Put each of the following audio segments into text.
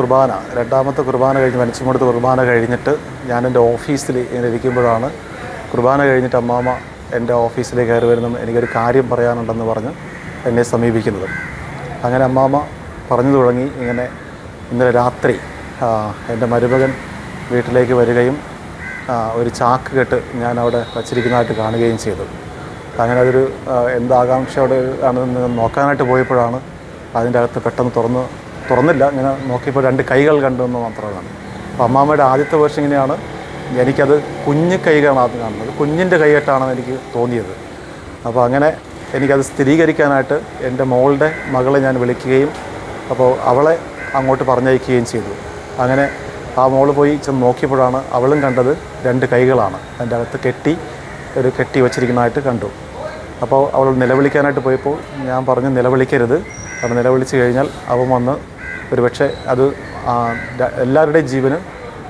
കുർബാന രണ്ടാമത്തെ കുർബാന കഴിഞ്ഞ് മനുഷ്യമുടത്ത് കുർബാന കഴിഞ്ഞിട്ട് ഞാൻ എന്റെ ഓഫീസിൽ ഇങ്ങനെ ഇരിക്കുമ്പോഴാണ് കുർബാന കഴിഞ്ഞിട്ട് അമ്മാമ എന്റെ ഓഫീസിലേക്ക് കയറി വരുന്നു എനിക്കൊരു കാര്യം പറയാനുണ്ടെന്ന് പറഞ്ഞ് എന്നെ സമീപിക്കുന്നത്. അങ്ങനെ അമ്മാമ പറഞ്ഞു തുടങ്ങി. ഇങ്ങനെ ഇന്നലെ രാത്രി എന്റെ മരുമകൻ വീട്ടിലേക്ക് വരികയും ഒരു ചാക്ക് കെട്ട് ഞാൻ അവിടെ വച്ചിരിക്കുന്നതായിട്ട് കാണുകയും ചെയ്തു. അങ്ങനെ അതൊരു എന്താകാംക്ഷയോടെ ആണെന്ന് നോക്കാനായിട്ട് പോയപ്പോഴാണ് അതിന്റെ അകത്ത് പെട്ടെന്ന് തുറന്ന് തുറന്നില്ല. ഇങ്ങനെ നോക്കിയപ്പോൾ രണ്ട് കൈകൾ കണ്ടു എന്ന് മാത്രമാണ്. അപ്പോൾ അമ്മാമ്മയുടെ ആദ്യത്തെ വേർഷൻ ഇങ്ങനെയാണ്. എനിക്കത് കുഞ്ഞു കൈകളാണ് ആദ്യം കാണുന്നത്. കുഞ്ഞിന്റെ കൈയായിട്ടാണെന്ന് എനിക്ക് തോന്നിയത്. അപ്പോൾ അങ്ങനെ എനിക്കത് സ്ഥിരീകരിക്കാനായിട്ട് എന്റെ മോളുടെ മകളെ ഞാൻ വിളിക്കുകയും അപ്പോൾ അവളെ അങ്ങോട്ട് പറഞ്ഞയക്കുകയും ചെയ്തു. അങ്ങനെ ആ മോൾ പോയി ചെന്ന് നോക്കിയപ്പോഴാണ് അവളും കണ്ടത് രണ്ട് കൈകളാണ്. അതിന്റെ അകത്ത് കെട്ടി ഒരു കെട്ടി വച്ചിരിക്കുന്നതായിട്ട് കണ്ടു. അപ്പോൾ അവൾ നിലവിളിക്കാനായിട്ട് പോയപ്പോൾ ഞാൻ പറഞ്ഞു നിലവിളിക്കരുത്. കാരണം നിലവിളിച്ച് കഴിഞ്ഞാൽ അവൻ വന്ന് ഒരു പക്ഷേ അത് എല്ലാവരുടെയും ജീവന്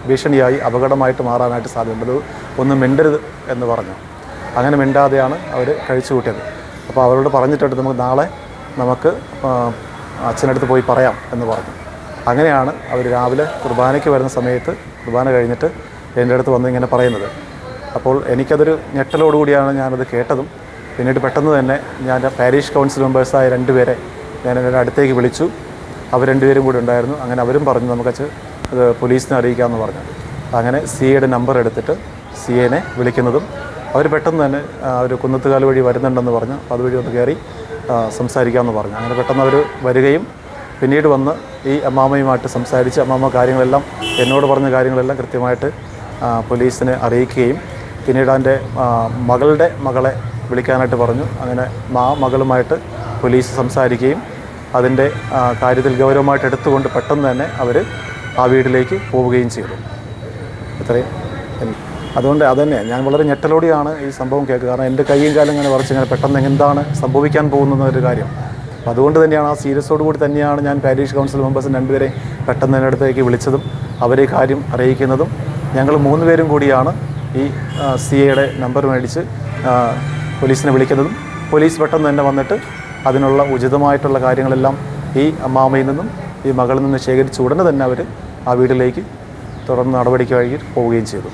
ഭീഷണിയായി അപകടമായിട്ട് മാറാനായിട്ട് സാധ്യതയുണ്ട്. ഒന്ന് മിണ്ടരുത് എന്ന് പറഞ്ഞു. അങ്ങനെ മിണ്ടാതെയാണ് അവർ കഴിച്ചു കൂട്ടിയത്. അപ്പോൾ അവരോട് പറഞ്ഞിട്ടുണ്ട് നമുക്ക് നാളെ നമുക്ക് അച്ഛനടുത്ത് പോയി പറയാം എന്ന് പറഞ്ഞു. അങ്ങനെയാണ് അവർ രാവിലെ കുർബാനയ്ക്ക് വരുന്ന സമയത്ത് കുർബാന കഴിഞ്ഞിട്ട് എന്റെ അടുത്ത് വന്ന് ഇങ്ങനെ പറയുന്നത്. അപ്പോൾ എനിക്കതൊരു ഞെട്ടലോടുകൂടിയാണ് ഞാനത് കേട്ടതും പിന്നീട് പെട്ടെന്ന് തന്നെ ഞാൻ പാരീഷ് കൗൺസിൽ മെമ്പേഴ്സായ രണ്ടുപേരെ ഞാൻ എന്റെ അടുത്തേക്ക് വിളിച്ചു. അവർ രണ്ടുപേരും കൂടി ഉണ്ടായിരുന്നു. അങ്ങനെ അവരും പറഞ്ഞു നമുക്ക് അത് പോലീസിനെ അറിയിക്കാമെന്ന് പറഞ്ഞു. അങ്ങനെ സി എയുടെ നമ്പർ എടുത്തിട്ട് സി എനെ വിളിക്കുന്നതും അവർ പെട്ടെന്ന് തന്നെ അവർ കുന്നത്തുകാൽ വഴി വരുന്നുണ്ടെന്ന് പറഞ്ഞു. അപ്പോൾ അതുവഴി ഒന്ന് കയറി സംസാരിക്കാമെന്ന് പറഞ്ഞു. അങ്ങനെ പെട്ടെന്ന് അവർ വരികയും പിന്നീട് വന്ന് ഈ അമ്മാമ്മയുമായിട്ട് സംസാരിച്ച് അമ്മാമ്മ കാര്യങ്ങളെല്ലാം എന്നോട് പറഞ്ഞ കാര്യങ്ങളെല്ലാം കൃത്യമായിട്ട് പോലീസിനെ അറിയിക്കുകയും പിന്നീട് ആ, മകളുടെ മകളെ വിളിക്കാനായിട്ട് പറഞ്ഞു. അങ്ങനെ മാ മകളുമായിട്ട് പോലീസ് സംസാരിക്കുകയും അതിന്റെ കാര്യത്തിൽ ഗൗരവമായിട്ട് എടുത്തുകൊണ്ട് പെട്ടെന്ന് തന്നെ അവർ ആ വീട്ടിലേക്ക് പോവുകയും ചെയ്തു. ഇത്രയും അതുകൊണ്ട് അതന്നെ ഞാൻ വളരെ ഞെട്ടലോടെയാണ് ഈ സംഭവം കേൾക്കുക. കാരണം എന്റെ കൈയും കാലം ഇങ്ങനെ വരച്ച് ഇങ്ങനെ പെട്ടെന്ന് എന്താണ് സംഭവിക്കാൻ പോകുന്നത് ഒരു കാര്യം. അപ്പോൾ അതുകൊണ്ട് തന്നെയാണ് ആ സീരിയസോട് കൂടി തന്നെയാണ് ഞാൻ പാരീഷ് കൗൺസിൽ മെമ്പേഴ്സ് രണ്ടുപേരെ പെട്ടെന്ന് എന്റെ അടുത്തേക്ക് വിളിച്ചതും അവരെ കാര്യം അറിയിക്കുന്നതും. ഞങ്ങൾ മൂന്ന് പേരും കൂടിയാണ് ഈ സി എയുടെ നമ്പർ മേടിച്ച് പോലീസിനെ വിളിക്കുന്നതും. പോലീസ് പെട്ടെന്ന് തന്നെ വന്നിട്ട് അതിനുള്ള ഉചിതമായിട്ടുള്ള കാര്യങ്ങളെല്ലാം ഈ അമ്മാമയിൽ നിന്നും ഈ മകളിൽ നിന്ന് ശേഖരിച്ച് ഉടനെ തന്നെ അവർ ആ വീട്ടിലേക്ക് തുടർന്ന് നടപടിക്ക് വഴി പോവുകയും ചെയ്തു.